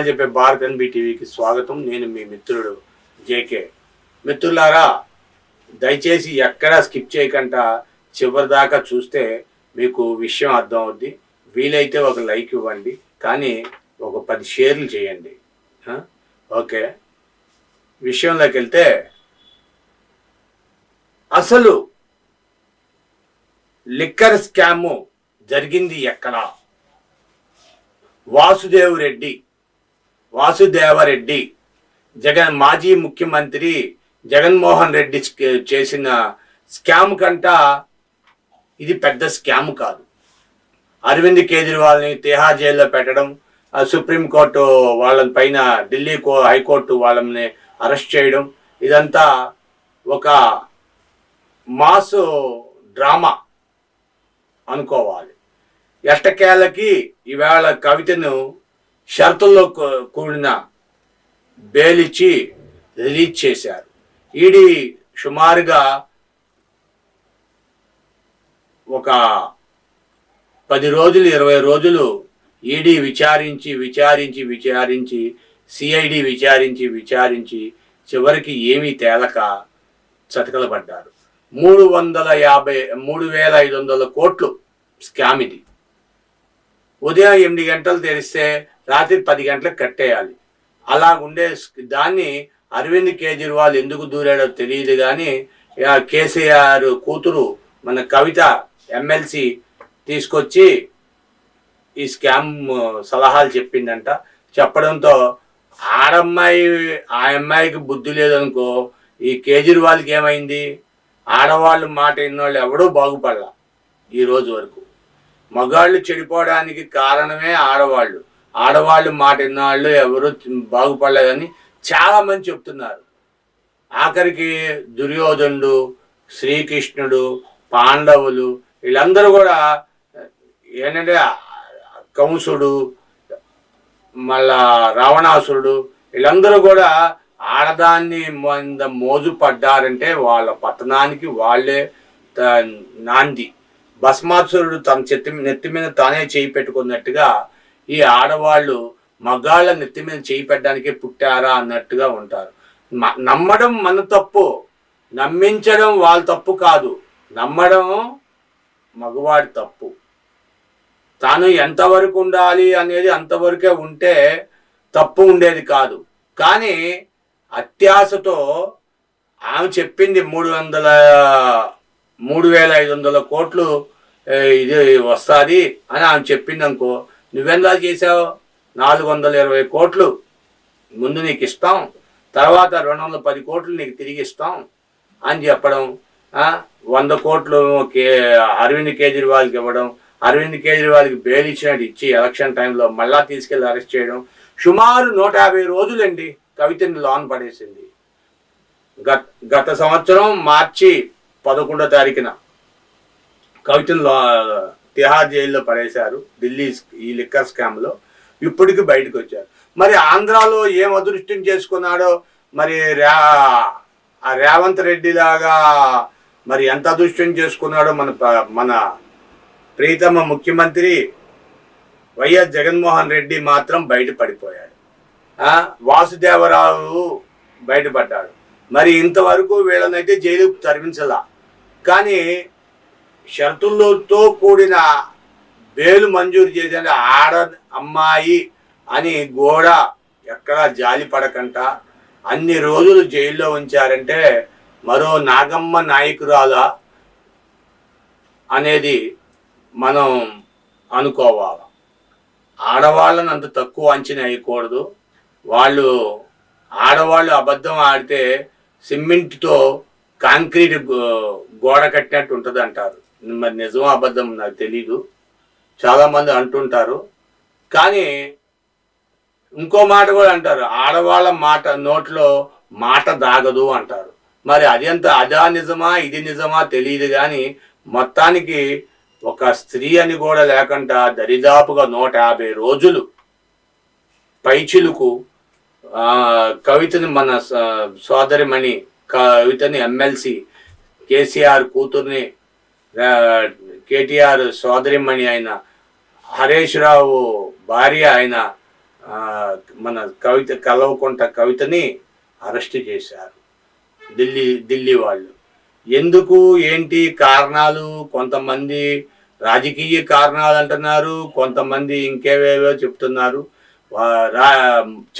వాళ్ళు చెప్పే భారత్ ఎన్బి టీవీకి స్వాగతం. నేను మీ మిత్రుడు జేకే. మిత్రులారా దయచేసి ఎక్కడా స్కిప్ చేయకుండా చివరి దాకా చూస్తే మీకు విషయం అర్థం అవుద్ది వీలైతే ఒక లైక్ ఇవ్వండి కానీ ఒక పది షేర్లు చేయండి. ఓకే. విషయంలోకి వెళ్తే అసలు లిక్కర్ స్కాము జరిగింది ఎక్కడా? వాసుదేవ్ రెడ్డి వాసుదేవరెడ్డి. జగన్ మాజీ ముఖ్యమంత్రి జగన్మోహన్ రెడ్డి చేసిన స్కామ్ కంట ఇది పెద్ద స్కామ్ కాదు. అరవింద్ కేజ్రీవాల్ని తిహార్ జైల్లో పెట్టడం సుప్రీంకోర్టు వాళ్ళ పైన ఢిల్లీ కో- హైకోర్టు వాళ్ళని అరెస్ట్ చేయడం ఇదంతా ఒక మాస్ డ్రామా అనుకోవాలి. ఎట్టకేలకి ఈవేళ కవితను షరతుల్లో కూడిన బెయిల్ ఇచ్చి రిలీజ్ చేశారు. ఈడీ సుమారుగా ఒక పది రోజులు ఇరవై రోజులు ఈడీ విచారించి విచారించి విచారించి సిఐడి విచారించి విచారించి చివరికి ఏమీ తేలక చతకలు పడ్డారు మూడు వందల యాభై మూడు వేల ఐదు వందల కోట్లు స్కామ్ ఇది. ఉదయం ఎనిమిది గంటలు తెరిస్తే రాత్రి పది గంటలకు కట్టేయాలి. అలా ఉండే దాన్ని అరవింద్ కేజ్రీవాల్ ఎందుకు దూరాడో తెలియదు కానీ కేసీఆర్ కూతురు మన కవిత ఎమ్మెల్సీ తీసుకొచ్చి ఈ స్కామ్ సలహాలు చెప్పిందంట. చెప్పడంతో ఆడమ్మాయి ఆ అమ్మాయికి బుద్ధి లేదనుకో ఈ కేజ్రీవాల్కి ఏమైంది? ఆడవాళ్ళు మాట విన్నోళ్ళు ఎవడూ బాగుపడలా ఈ రోజు వరకు. మగాళ్ళు చెడిపోవడానికి కారణమే ఆడవాళ్ళు. ఆడవాళ్ళు మాట విన్నవాళ్ళు ఎవరు బాగుపడలేదని చాలా మంది చెప్తున్నారు. ఆఖరికి దుర్యోధనుడు శ్రీకృష్ణుడు పాండవులు వీళ్ళందరూ కూడా ఏంటంటే కంసుడు మళ్ళా రావణాసురుడు వీళ్ళందరూ కూడా ఆడదాన్ని మంద మోజు పడ్డారంటే వాళ్ళ పతనానికి వాళ్ళే నాంది. భస్మాసురుడు తన చెత్తి నెత్తి మీద తానే చేయి పెట్టుకున్నట్టుగా ఈ ఆడవాళ్ళు మగాళ్ళ నెత్తి మీద చేయి పెట్టడానికే పుట్టారా అన్నట్టుగా ఉంటారు. మ- నమ్మడం మన తప్పు నమ్మించడం వాళ్ళ తప్పు కాదు. నమ్మడం మగవాడి తప్పు. తాను ఎంతవరకు ఉండాలి అనేది అంతవరకే ఉంటే తప్పు ఉండేది కాదు. కానీ అత్యాశతో ఆమె చెప్పింది మూడు వందల మూడు వేల ఐదు వందల కోట్లు ఇది వస్తుంది అని ఆమె చెప్పింది అనుకో నువ్వెందా చేసావు? నాలుగు వందల ఇరవై కోట్లు. ముందు నీకు ఇస్తాం తర్వాత రెండు వందల పది కోట్లు నీకు తిరిగి ఇస్తాం అని చెప్పడం వంద కోట్లు కే అరవింద్ కేజ్రీవాల్కి ఇవ్వడం అరవింద్ కేజ్రీవాల్కి బెయిల్ ఇచ్చినట్టు ఇచ్చి ఎలక్షన్ టైంలో మళ్ళా తీసుకెళ్ళి అరెస్ట్ చేయడం సుమారు నూట యాభై రోజులండి కవితని లోన్ పడేసింది. గత గత సంవత్సరం మార్చి పదకొండో తారీఖున కవితను తిహార్ జైల్లో పడేశారు. ఢిల్లీ ఈ లిక్కర్ స్కామ్లో ఇప్పటికి బయటకు వచ్చారు. మరి ఆంధ్రాలో ఏం అదృష్టం చేసుకున్నాడో? మరి రా ఆ రేవంత్ రెడ్డి లాగా మరి ఎంత అదృష్టం చేసుకున్నాడో మన మన ప్రీతమ ముఖ్యమంత్రి వైఎస్ జగన్మోహన్ రెడ్డి మాత్రం బయటపడిపోయాడు. వాసుదేవరావు బయటపడ్డాడు. మరి ఇంతవరకు వీళ్ళనైతే జైలుకు తరిమించలా కానీ షరతులతో కూడిన బేలు మంజూరు చేసిన ఆడ అమ్మాయి అని గోడ ఎక్కడా జాలి పడకంట. అన్ని రోజులు జైల్లో ఉంచారంటే మరో నాగమ్మ నాయకురాల అనేది మనం అనుకోవాలి. ఆడవాళ్ళని అంత తక్కువ అంచనా వేయకూడదు. వాళ్ళు ఆడవాళ్ళు అబద్ధం ఆడితే సిమెంట్తో కాంక్రీట్ గోడ కట్టినట్టు ఉంటుంది అంటారు మరి నిజం అబద్ధం నాకు తెలీదు. చాలామంది అంటుంటారు. కానీ ఇంకో మాట కూడా అంటారు. ఆడవాళ్ళ మాట నోట్లో మాట దాగదు అంటారు. మరి అదంత అదా నిజమా ఇది నిజమా తెలియదు కానీ మొత్తానికి ఒక స్త్రీ అని కూడా లేకుండా దరిదాపుగా నూట యాభై రోజులు పైచిలుకు ఆ, కవితని మన సోదరిమణి కవితని ఎమ్మెల్సీ కేసీఆర్ కూతుర్ని కేటీఆర్ సోదరిమణి అయిన హరీష్ రావు భార్య అయిన మన కవిత కలవకుంట కవితని అరెస్ట్ చేశారు. ఢిల్లీ ఢిల్లీ వాళ్ళు. ఎందుకు ఏంటి కారణాలు? కొంతమంది రాజకీయ కారణాలు అంటున్నారు కొంతమంది ఇంకేవేవో చెప్తున్నారు.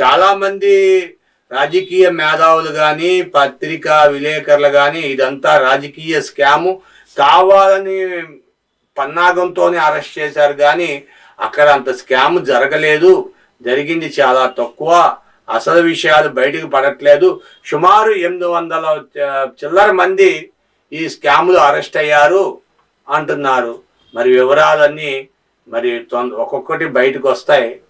చాలామంది రా- రాజకీయ మేధావులు కానీ పత్రికా విలేకరులు కానీ ఇదంతా రాజకీయ స్కాము. కావాలని పన్నాగంతోనే అరెస్ట్ చేశారు కానీ అక్కడ అంత స్కామ్ జరగలేదు. జరిగింది చాలా తక్కువ. అసలు విషయాలు బయటకు పడట్లేదు. సుమారు ఎనిమిది వందల చిల్లర మంది ఈ స్కాములు అరెస్ట్ అయ్యారు అంటున్నారు. మరి వివరాలన్నీ మరి తొం- ఒక్కొక్కటి బయటకు వస్తాయి.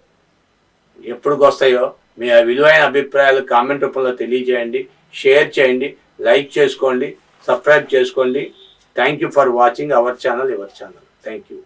ఎప్పటికి వస్తాయో మీ విలువైన అభిప్రాయాలు కామెంట్ రూపంలో తెలియజేయండి షేర్ చేయండి లైక్ చేసుకోండి సబ్స్క్రైబ్ చేసుకోండి. Thank you for watching our channel your channel thank you